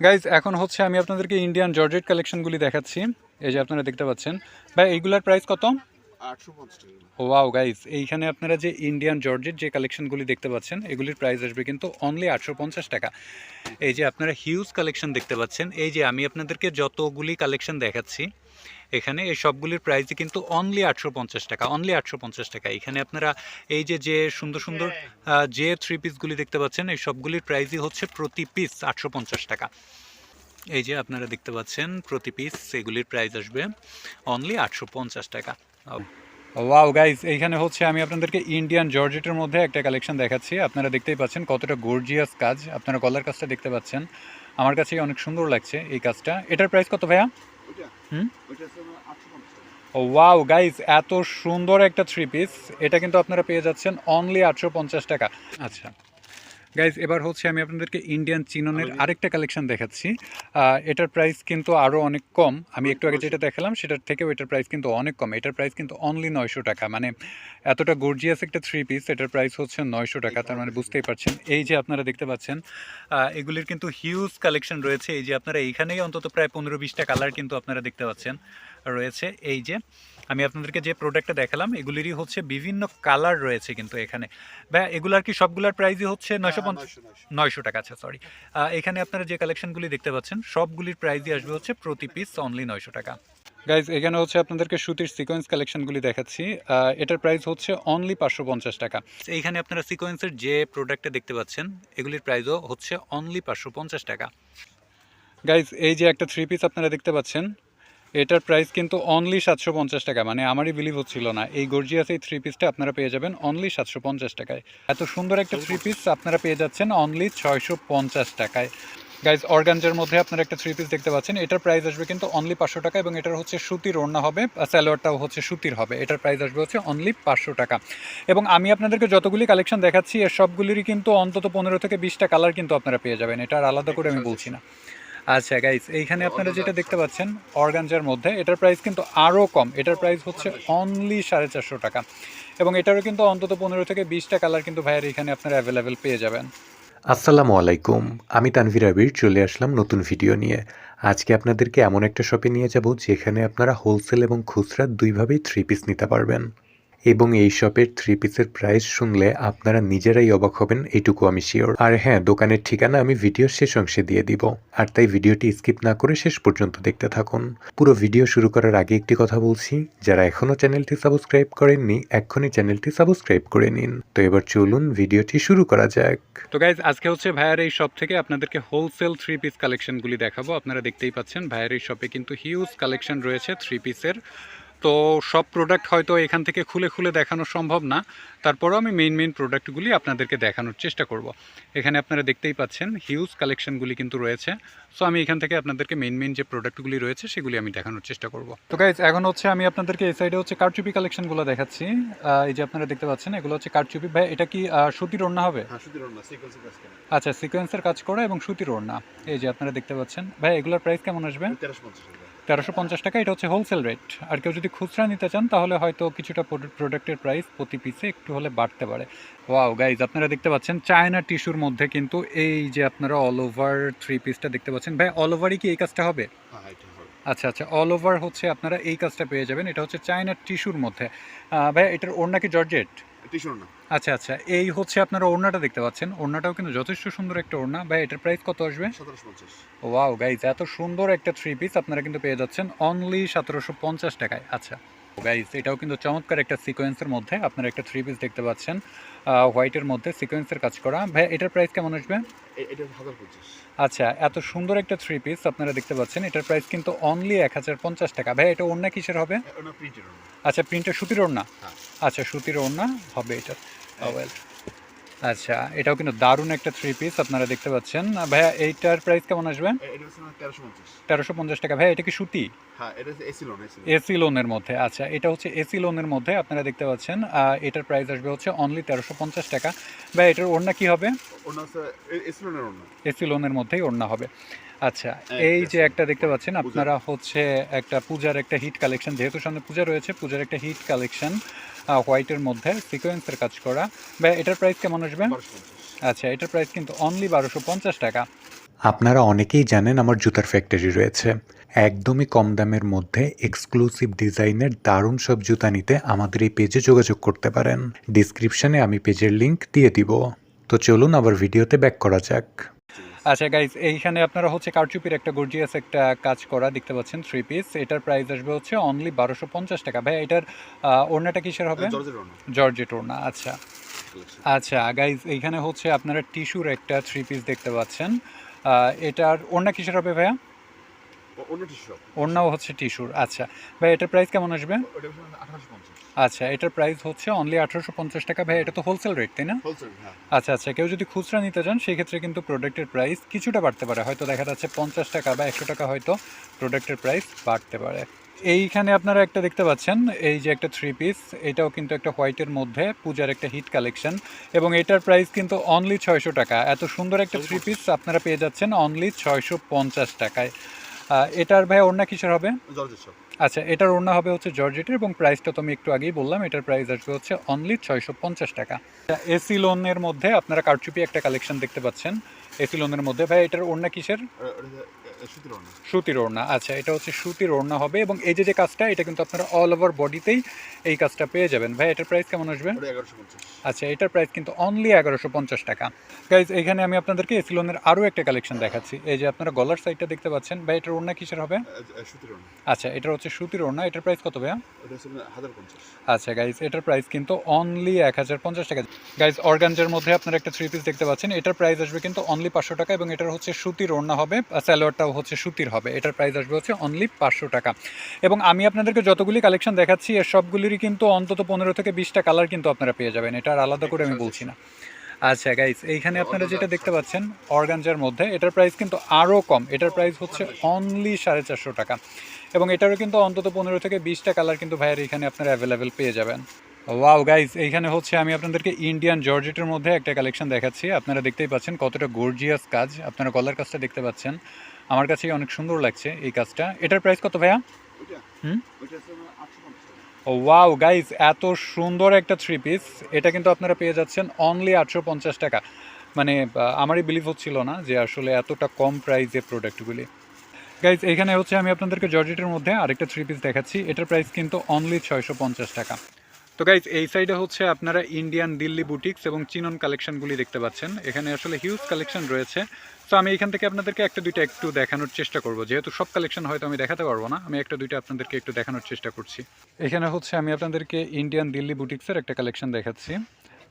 Guys এখন হচ্ছে আমি আপনাদেরকে ইন্ডিয়ান জর্জেট কালেকশনগুলি দেখাচ্ছি। এই যে আপনারা দেখতে পাচ্ছেন। ভাই এইগুলার প্রাইস কত? আটশো পঞ্চাশ ও ওয়াও গাইজ এইখানে আপনারা যে ইন্ডিয়ান জর্জেট যে কালেকশনগুলি দেখতে পাচ্ছেন এগুলির প্রাইস আসবে কিন্তু অনলি আটশো পঞ্চাশ টাকা। এই যে আপনারা হিউজ কালেকশন দেখতে পাচ্ছেন। এই যে আমি আপনাদেরকে যতগুলি কালেকশন দেখাচ্ছি এখানে এই সবগুলির প্রাইসই কিন্তু অনলি আটশো পঞ্চাশ টাকা অনলি আটশো পঞ্চাশ টাকা। এখানে আপনারা এই যে যে সুন্দর সুন্দর যে থ্রি পিসগুলি দেখতে পাচ্ছেন এই সবগুলির প্রাইসই হচ্ছে প্রতি পিস আটশো পঞ্চাশ টাকা। এই যে আপনারা দেখতে পাচ্ছেন প্রতি পিস এগুলির প্রাইস আসবে অনলি আটশো পঞ্চাশ টাকা। ওয়াও গাইস এইখানে হচ্ছে আমি আপনাদেরকে ইন্ডিয়ান জর্জেটের মধ্যে একটা কালেকশন দেখাচ্ছি। আপনারা দেখতেই পাচ্ছেন কতটা গর্জিয়াস কাজ। আপনারা গলার কাজটা দেখতে পাচ্ছেন। আমার কাছে অনেক সুন্দর লাগছে এই কাজটা। এটার প্রাইস কত ভাইয়া? হুম? ওয়াও গাইজ এত সুন্দর একটা থ্রি পিস এটা কিন্তু আপনারা পেয়ে যাচ্ছেন অনলি আটশো পঞ্চাশ টাকা। আচ্ছা। গাইজ এবার হচ্ছে আমি আপনাদেরকে ইন্ডিয়ান চিননের আরেকটা কালেকশন দেখাচ্ছি। এটার প্রাইস কিন্তু আরও অনেক কম। আমি একটু আগে যেটা দেখালাম সেটার থেকেও এটার প্রাইস কিন্তু অনেক কম। এটার প্রাইস কিন্তু অনলি নয়শো টাকা। মানে এতটা গর্জিয়াস একটা থ্রি পিস এটার প্রাইস হচ্ছে নয়শো টাকা। তার মানে বুঝতেই পারছেন। এই যে আপনারা দেখতে পাচ্ছেন এগুলির কিন্তু হিউজ কালেকশন রয়েছে। এই যে আপনারা এইখানেই অন্তত প্রায় পনেরো বিশটা কালার কিন্তু আপনারা দেখতে পাচ্ছেন রয়েছে। এই যে আমি আপনাদেরকে যে প্রোডাক্টটা দেখালাম এগুলিরই হচ্ছে বিভিন্ন কালার রয়েছে কিন্তু এখানে। ভাই এগুলার কি সবগুলার প্রাইসই হচ্ছে নয়শো পঞ্চাশ? নয়শো নয়শো। নয়শো টাকা আচ্ছা সরি এখানে আপনারা যে কালেকশনগুলি দেখতে পাচ্ছেন সবগুলির প্রাইসই আসবে হচ্ছে প্রতি পিস অনলি নয়শো টাকা। গাইজ এখানে হচ্ছে আপনাদেরকে সুতির সিকোয়েন্স কালেকশনগুলি দেখাচ্ছি। এটার প্রাইস হচ্ছে অনলি পাঁচশো পঞ্চাশ টাকা। এইখানে আপনারা সিকোয়েন্সের যে প্রোডাক্টটা দেখতে পাচ্ছেন এগুলির প্রাইসও হচ্ছে অনলি পাঁচশো পঞ্চাশ টাকা। গাইজ এই যে একটা থ্রি পিস আপনারা দেখতে পাচ্ছেন এটার প্রাইস কিন্তু অনলি সাতশো পঞ্চাশ টাকা মানে আমারই বিলিভ হচ্ছিল না। এই গর্জিয়াস এই থ্রি পিসটা আপনারা পেয়ে যাবেন অনলি সাতশো পঞ্চাশ টাকায়। এত সুন্দর একটা থ্রি পিস আপনারা পেয়ে যাচ্ছেন অনলি ছয়শো পঞ্চাশ টাকায়। গাইজ অর্গানজার মধ্যে আপনারা একটা থ্রি পিস দেখতে পাচ্ছেন। এটার প্রাইস আসবে কিন্তু অনলি পাঁচশো টাকা এবং এটার হচ্ছে সুতির ওড়না হবে স্যালোয়ারটাও হচ্ছে সুতির হবে। এটার প্রাইস আসবে হচ্ছে অনলি পাঁচশো টাকা। এবং আমি আপনাদেরকে যতগুলি কালেকশন দেখাচ্ছি, এর সবগুলিরই কিন্তু অন্তত পনেরো থেকে বিশটা কালার কিন্তু আপনারা পেয়ে যাবেন। এটা আর আলাদা করে আমি বলছি না। আচ্ছা গাইস এইখানে আপনারা যেটা দেখতে পাচ্ছেন অর্গানজার মধ্যে এটার প্রাইস কিন্তু আরও কম। এটার প্রাইস হচ্ছে অনলি সাড়ে চারশো টাকা। এবং এটারও কিন্তু অন্তত পনেরো থেকে বিশটা কালার কিন্তু ভাইয়ের এখানে আপনারা অ্যাভেলেবেল পেয়ে যাবেন। আসসালামু আলাইকুম আমি তানভীর আবির চলে আসলাম নতুন ভিডিও নিয়ে। আজকে আপনাদেরকে এমন একটা শপে নিয়ে যাব যেখানে আপনারা হোলসেল এবং খুচরা দুইভাবেই থ্রি পিস নিতে পারবেন। এবং এই শপের থ্রি পিসের প্রাইস শুনলে আপনারা নিজেরাই অবাক হবেন, এইটুকু আমি শিওর আর হ্যাঁ দোকানের ঠিকানা আমি ভিডিওর শেষ অংশে দিয়ে দিব। আর তাই ভিডিওটি স্কিপ না করে শেষ পর্যন্ত দেখতে থাকুন। পুরো ভিডিও শুরু করার আগে একটি কথা বলছি, যারা এখনও চ্যানেলটি সাবস্ক্রাইব করেননি, এক্ষুনি চ্যানেলটি সাবস্ক্রাইব করে নিন। তো এবার চলুন ভিডিওটি শুরু করা যাক। তো গাইজ আজকে হচ্ছে ভাইয়ার এই শপ থেকে আপনাদেরকে হোলসেল থ্রি পিস কালেকশনগুলি দেখাবো। আপনারা দেখতেই পাচ্ছেন, ভাইয়ার এই শপে কিন্তু হিউজ কালেকশন রয়েছে থ্রি পিসের তো সব প্রোডাক্ট হয়তো এখান থেকে খুলে খুলে দেখানো সম্ভব না। তারপরও আমি মেইন মেইন প্রোডাক্টগুলি আপনাদেরকে দেখানোর চেষ্টা করব। এখানে আপনারা দেখতেই পাচ্ছেন হিউজ কালেকশনগুলি কিন্তু রয়েছে। সো আমি এখান থেকে আপনাদেরকে মেইন মেইন যে প্রোডাক্টগুলি রয়েছে সেগুলি আমি দেখানোর চেষ্টা করব। তো গাইজ এখন হচ্ছে আমি আপনাদেরকে এই সাইডে হচ্ছে কারচুপি কালেকশনগুলো দেখাচ্ছি। এই যে আপনারা দেখতে পাচ্ছেন এগুলো হচ্ছে কারচুপি ভাই এটা কি সুতির ওড়না হবে? হ্যাঁ আচ্ছা সিকোয়েন্সের কাজ করা এবং সুতির ওড়না এই যে আপনারা দেখতে পাচ্ছেন। ভাই এগুলোর প্রাইস কেমন আসবে? তেরোশো তেরোশো পঞ্চাশ টাকা এটা হচ্ছে হোলসেল রেট আর কেউ যদি খুচরা নিতে চান তাহলে হয়তো কিছুটা প্রোডাক্টের প্রাইস প্রতি পিসে একটু হলে বাড়তে পারে। ওয়াও গাইজ আপনারা দেখতে পাচ্ছেন চায়না টিস্যুর মধ্যে কিন্তু এই যে আপনারা অল ওভার থ্রি পিসটা দেখতে পাচ্ছেন। ভাই অল ওভারই কি এই কাজটা হবে? হ্যাঁ আচ্ছা আচ্ছা অল ওভার হচ্ছে আপনারা এই কাজটা পেয়ে যাবেন এটা হচ্ছে চায়না টিস্যুর মধ্যে। ভাই এটার ওর নাকি জর্জেট? টিশন আচ্ছা আচ্ছা। এই হচ্ছে আপনারা ওড়নাটা দেখতে পাচ্ছেন। ওড়নাটাও কিন্তু যথেষ্ট সুন্দর একটা ওড়না। ভাই এটার প্রাইস কত আসবে? সতেরোশো পঞ্চাশ। ওয়াও গাইজ এত সুন্দর একটা থ্রি পিস আপনারা কিন্তু পেয়ে যাচ্ছেন অনলি সতেরোশো পঞ্চাশ টাকায়। আচ্ছা গাইজ এটাও কিন্তু চমৎকার একটা সিকোয়েন্সের মধ্যে আপনারা একটা থ্রি পিস দেখতে পাচ্ছেন। হোয়াইটের মধ্যে সিকোয়েন্সের কাজ করা। ভাই এটার প্রাইস কেমন আসবে? আচ্ছা এত সুন্দর একটা থ্রি পিস আপনারা দেখতে পাচ্ছেন। এটার প্রাইস কিন্তু অনলি এক হাজার পঞ্চাশ টাকা। ভাই এটা অন্য কিসের হবে? আচ্ছা প্রিন্টের সুতির ওড়না? হ্যাঁ। আচ্ছা সুতির ওড়না হবে এটা ওয়েল আচ্ছা এটাও কিন্তু দারুণ একটা থ্রি পিস আপনারা দেখতে পাচ্ছেন। ভাইয়া এইটার প্রাইস কেমন আসবে? এটা হচ্ছে না তেরোশো পঞ্চাশ। টাকা। ভাই এটা কি সুতি? হ্যাঁ এটা এসি লোন এসি এসি লোনের মধ্যে আচ্ছা এটা হচ্ছে এসি লোনের মধ্যে আপনারা দেখতে পাচ্ছেন। এটার প্রাইস আসবে হচ্ছে অনলি তেরোশো পঞ্চাশ টাকা। বা এটার ওড়না কি হবে? এসি লোনের ওনা এসি লোনের মধ্যেই ওড়না হবে। আচ্ছা এই যে একটা দেখতে পাচ্ছেন আপনারা হচ্ছে একটা পূজার একটা হিট কালেকশন যেহেতু সামনে পূজা রয়েছে পূজার একটা হিট কালেকশন হোয়াইটের মধ্যে সিকোয়েন্সের কাজ করা। বা এটার প্রাইস কেমন আসবে? আচ্ছা এটার প্রাইস কিন্তু অনলি বারোশো পঞ্চাশ টাকা। আপনারা অনেকেই জানেন আমার জুতার ফ্যাক্টরি রয়েছে। একদমই কম দামের মধ্যে এক্সক্লুসিভ ডিজাইনের দারুণ সব জুতা নিতে আমাদের এই পেজে যোগাযোগ করতে পারেন। ডিসক্রিপশনে আমি পেজের লিংক দিয়ে দিব। তো চলুন আবার ভিডিওতে ব্যাক করা যাক। আচ্ছা গাইজ এইখানে আপনারা হচ্ছে কারচুপির একটা গর্জিয়াস একটা কাজ করা দেখতে পাচ্ছেন থ্রি পিস এটার প্রাইস আসবে হচ্ছে অনলি বারোশো পঞ্চাশ টাকা। ভাই এটার ওড়নাটা কিসের হবে? জর্জেট ওড়না। আচ্ছা। আচ্ছা গাইজ এইখানে হচ্ছে আপনারা টিস্যুর একটা থ্রি পিস দেখতে পাচ্ছেন। এটার ওড়না কিসের হবে ভাইয়া? ওড়নাও হচ্ছে টিস্যুর আচ্ছা ভাই এটার প্রাইস কেমন আসবে? আচ্ছা এটার প্রাইস হচ্ছে অনলি আঠারোশো পঞ্চাশ টাকা। ভাই এটা তো হোলসেল রেট তাই না? হ্যাঁ। আচ্ছা আচ্ছা কেউ যদি খুচরা নিতে চান সেক্ষেত্রে কিন্তু প্রোডাক্টের প্রাইস কিছুটা বাড়তে পারে। হয়তো দেখা যাচ্ছে পঞ্চাশ টাকা বা একশো টাকা হয়তো প্রোডাক্টের প্রাইস বাড়তে পারে। এইখানে আপনারা একটা দেখতে পাচ্ছেন এই যে একটা থ্রি পিস এটাও কিন্তু একটা হোয়াইটের মধ্যে পূজার একটা হিট কালেকশন এবং এটার প্রাইস কিন্তু অনলি ছয়শো টাকা। এত সুন্দর একটা থ্রি পিস আপনারা পেয়ে যাচ্ছেন অনলি ছয়শো পঞ্চাশ টাকায়। এটার ভাই ওড়না কিসের হবে? আচ্ছা এটার ওড়না হবে হচ্ছে জর্জেটের এবং প্রাইসটা তো আমি একটু আগেই বললাম এটার প্রাইস আসবে হচ্ছে অনলি ছয়শো পঞ্চাশ টাকা। এসি লোনের মধ্যে আপনারা কারচুপি একটা কালেকশন দেখতে পাচ্ছেন। এসি লোনের মধ্যে ভাই এটার ওড়না কিসের? সুতির ওড়না সুতির ওড়না আচ্ছা এটা হচ্ছে সুতির ওড়না হবে এবং এই যে যে কাজটা এটা কিন্তু আপনারা অল ওভার বডিতেই এই কাজটা পেয়ে যাবেন। ভাই এটার প্রাইস কেমন আসবে? আচ্ছা এটার প্রাইস কিন্তু অনলি এগারোশো পঞ্চাশ টাকা। গাইজ এখানে আমি আপনাদেরকে এসি লোনের আরও একটা কালেকশন দেখাচ্ছি। এই যে আপনারা গলার সাইডটা দেখতে পাচ্ছেন ভাই এটার ওড়না কিসের হবে? আচ্ছা এটা হচ্ছে সুতির ওড়না এটার প্রাইস কত ভাইয়া? আচ্ছা গাইজ এটার প্রাইস কিন্তু অনলি এক হাজার পঞ্চাশ টাকা। গাইজ অর্গানজার মধ্যে আপনারা একটা থ্রি পিস দেখতে পাচ্ছেন এটার প্রাইস আসবে কিন্তু অনলি পাঁচশো টাকা এবং এটার হচ্ছে সুতির ওড়না হবে স্যালোয়ারটাও হচ্ছে সুতির হবে। এটার প্রাইস আসবে হচ্ছে অনলি পাঁচশো টাকা। এবং আমি আপনাদেরকে যতগুলি কালেকশন দেখাচ্ছি এর সবগুলিরই কিন্তু অন্তত পনেরো থেকে বিশটা কালার কিন্তু আপনারা পেয়ে যাবেন। এটা আর আলাদা করে আমি বলছি না। আচ্ছা গাইজ এইখানে আপনারা যেটা দেখতে পাচ্ছেন অর্গানজার মধ্যে, এটার প্রাইস কিন্তু আরও কম। এটার প্রাইস হচ্ছে অনলি সাড়ে চারশো টাকা। এবং এটারও কিন্তু অন্তত পনেরো থেকে বিশটা কালার কিন্তু ভাইয়ের এখানে আপনারা অ্যাভেলেবেল পেয়ে যাবেন। ওয়াও গাইজ এইখানে হচ্ছে আমি আপনাদেরকে ইন্ডিয়ান জর্জেটের মধ্যে একটা কালেকশন দেখাচ্ছি। আপনারা দেখতেই পাচ্ছেন কতটা গর্জিয়াস কাজ। আপনারা গলার কাজটা দেখতে পাচ্ছেন। আমার কাছে অনেক সুন্দর লাগছে এই কাজটা। এটার প্রাইস কত ভাইয়া? হুম? ওয়াও গাইজ এত সুন্দর একটা থ্রি পিস এটা কিন্তু আপনারা পেয়ে যাচ্ছেন অনলি আটশো পঞ্চাশ টাকা। মানে আমারই বিলিভ হচ্ছিল না যে আসলে এতটা কম প্রাইসে প্রোডাক্টগুলি গাইজ এখানে হচ্ছে আমি আপনাদেরকে জর্জেটের মধ্যে আরেকটা থ্রি পিস দেখাচ্ছি। এটার প্রাইস কিন্তু অনলি ছয়শো পঞ্চাশ টাকা। তো গাইজ এই সাইডে হচ্ছে আপনারা ইন্ডিয়ান দিল্লি বুটিক্স এবং চিনন কালেকশনগুলি দেখতে পাচ্ছেন। এখানে আসলে হিউজ কালেকশন রয়েছে। তো আমি এখান থেকে আপনাদেরকে একটা দুইটা একটু দেখানোর চেষ্টা করব। যেহেতু সব কালেকশন হয়তো আমি দেখাতে পারব না আমি একটা দুইটা আপনাদেরকে একটু দেখানোর চেষ্টা করছি। এখানে হচ্ছে আমি আপনাদেরকে ইন্ডিয়ান দিল্লি বুটিক্সের একটা কালেকশন দেখাচ্ছি।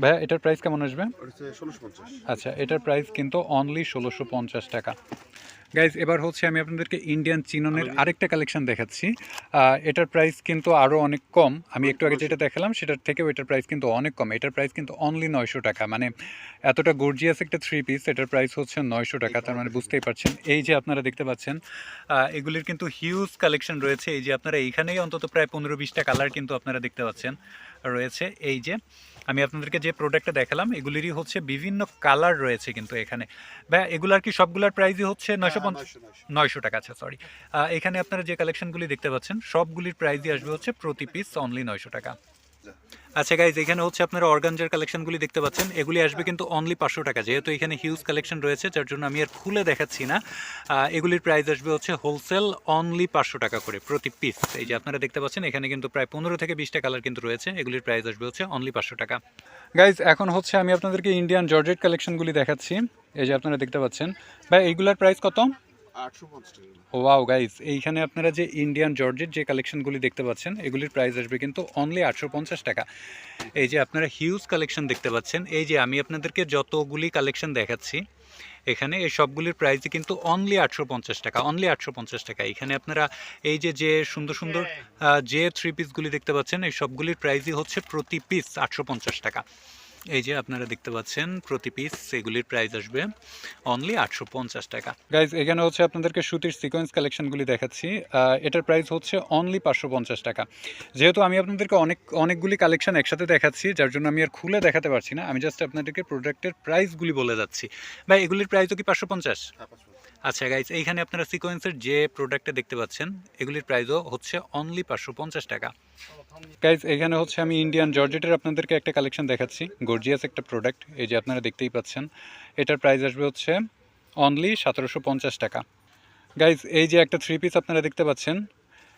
ভাইয়া এটার প্রাইস কেমন আসবে? ষোলোশো আচ্ছা এটার প্রাইস কিন্তু অনলি ষোলোশো পঞ্চাশ টাকা। গাইজ এবার হচ্ছে আমি আপনাদেরকে ইন্ডিয়ান চিননের আরেকটা কালেকশন দেখাচ্ছি। এটার প্রাইস কিন্তু আরও অনেক কম। আমি একটু আগে যেটা দেখালাম সেটার থেকেও এটার প্রাইস কিন্তু অনেক কম। এটার প্রাইস কিন্তু অনলি নয়শো টাকা। মানে এতটা গর্জিয়াস একটা থ্রি পিস এটার প্রাইস হচ্ছে নয়শো টাকা। তার মানে বুঝতেই পারছেন। এই যে আপনারা দেখতে পাচ্ছেন এগুলির কিন্তু হিউজ কালেকশন রয়েছে। এই যে আপনারা এইখানেই অন্তত প্রায় পনেরো বিশটা কালার কিন্তু আপনারা দেখতে পাচ্ছেন। রয়েছে। এই যে আমি আপনাদেরকে যে প্রোডাক্টটা দেখালাম এগুলিরই হচ্ছে বিভিন্ন কালার রয়েছে কিন্তু এখানে। ভাই এগুলার কি সবগুলার প্রাইসই হচ্ছে নয়শো পঞ্চাশ? নয়শো টাকা আছে সরি এখানে আপনারা যে কালেকশনগুলি দেখতে পাচ্ছেন সবগুলির প্রাইসই আসবে হচ্ছে প্রতি পিস অনলি নয়শো টাকা। আচ্ছা গাইজ এখানে হচ্ছে আপনারা অর্গানজার কালেকশনগুলি দেখতে পাচ্ছেন। এগুলি আসবে কিন্তু অনলি পাঁচশো টাকা, যেহেতু এখানে হিউজ কালেকশন রয়েছে, যার জন্য আমি আর খুলে দেখাচ্ছি না। এগুলির প্রাইস আসবে হচ্ছে হোলসেল অনলি পাঁচশো টাকা করে প্রতি পিস এই যে আপনারা দেখতে পাচ্ছেন, এখানে কিন্তু প্রায় পনেরো থেকে বিশটা কালার কিন্তু রয়েছে। এগুলির প্রাইস আসবে হচ্ছে অনলি পাঁচশো টাকা। গাইজ এখন হচ্ছে আমি আপনাদেরকে ইন্ডিয়ান জর্জেট কালেকশনগুলি দেখাচ্ছি। এই যে আপনারা দেখতে পাচ্ছেন। ভাই, এইগুলার প্রাইস কত? ওয়াও গাইজ এইখানে আপনারা যে ইন্ডিয়ান জর্জের যে কালেকশনগুলি দেখতে পাচ্ছেন, এগুলির প্রাইস আসবে কিন্তু অনলি আটশো পঞ্চাশ টাকা। এই যে আপনারা হিউজ কালেকশন দেখতে পাচ্ছেন, এই যে আমি আপনাদেরকে যতগুলি কালেকশন দেখাচ্ছি, এখানে এই সবগুলির প্রাইসই কিন্তু অনলি আটশো পঞ্চাশ টাকা অনলি আটশো পঞ্চাশ টাকা। এখানে আপনারা এই যে যে সুন্দর সুন্দর যে থ্রি পিসগুলি দেখতে পাচ্ছেন, এই সবগুলির প্রাইসই হচ্ছে প্রতি পিস আটশো পঞ্চাশ টাকা। এই যে আপনারা দেখতে পাচ্ছেন প্রতি পিস এগুলির প্রাইস আসবে অনলি আটশো পঞ্চাশ টাকা। গাইজ এখানে হচ্ছে আপনাদেরকে সুতির সিকোয়েন্স কালেকশনগুলি দেখাচ্ছি। এটার প্রাইস হচ্ছে অনলি পাঁচশো পঞ্চাশ টাকা। যেহেতু আমি আপনাদেরকে অনেক অনেকগুলি কালেকশন একসাথে দেখাচ্ছি যার জন্য আমি আর খুলে দেখাতে পারছি না আমি জাস্ট আপনাদেরকে প্রোডাক্টের প্রাইসগুলি বলে যাচ্ছি। ভাই এগুলির প্রাইসও কি পাঁচশো পঞ্চাশ? হ্যাঁ পাঁচশো আচ্ছা গাইজ এইখানে আপনারা সিকোয়েন্সের যে প্রোডাক্টটা দেখতে পাচ্ছেন, এগুলির প্রাইসও হচ্ছে অনলি পাঁচশো পঞ্চাশ টাকা। গাইজ এখানে হচ্ছে আমি ইন্ডিয়ান জর্জেটের আপনাদেরকে একটা কালেকশন দেখাচ্ছি গর্জিয়াস একটা প্রোডাক্ট এই যে আপনারা দেখতেই পাচ্ছেন। এটার প্রাইস আসবে হচ্ছে অনলি সতেরোশো পঞ্চাশ টাকা। গাইজ এই যে একটা থ্রি পিস আপনারা দেখতে পাচ্ছেন,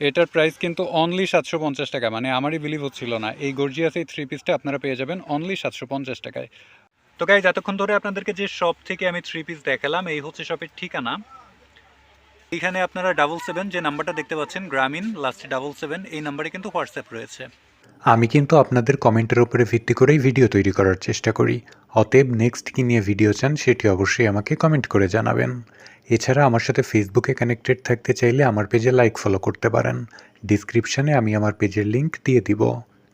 এটার প্রাইস কিন্তু অনলি সাতশো পঞ্চাশ টাকা মানে আমারই বিলিভ হচ্ছিল না। এই গর্জিয়াস এই থ্রি পিসটা আপনারা পেয়ে যাবেন অনলি সাতশো পঞ্চাশ টাকায়। তো গাইজ এতক্ষণ ধরে আপনাদেরকে যে শপ থেকে আমি থ্রি পিস দেখালাম, এই হচ্ছে শপের ঠিকানা। এখানে আপনারা ডাবল সেভেন যে নাম্বারটা দেখতে পাচ্ছেন গ্রামীণ লাস্টে ডাবল সেভেন এই নাম্বারে কিন্তু হোয়াটসঅ্যাপ রয়েছে। আমি কিন্তু আপনাদের কমেন্টের উপরে ভিত্তি করেই ভিডিও তৈরি করার চেষ্টা করি। অতএব নেক্সট কী নিয়ে ভিডিও চান, সেটি অবশ্যই আমাকে কমেন্ট করে জানাবেন। এছাড়া আমার সাথে ফেসবুকে কানেক্টেড থাকতে চাইলে আমার পেজে লাইক ফলো করতে পারেন। ডিসক্রিপশানে আমি আমার পেজের লিংক দিয়ে দিব।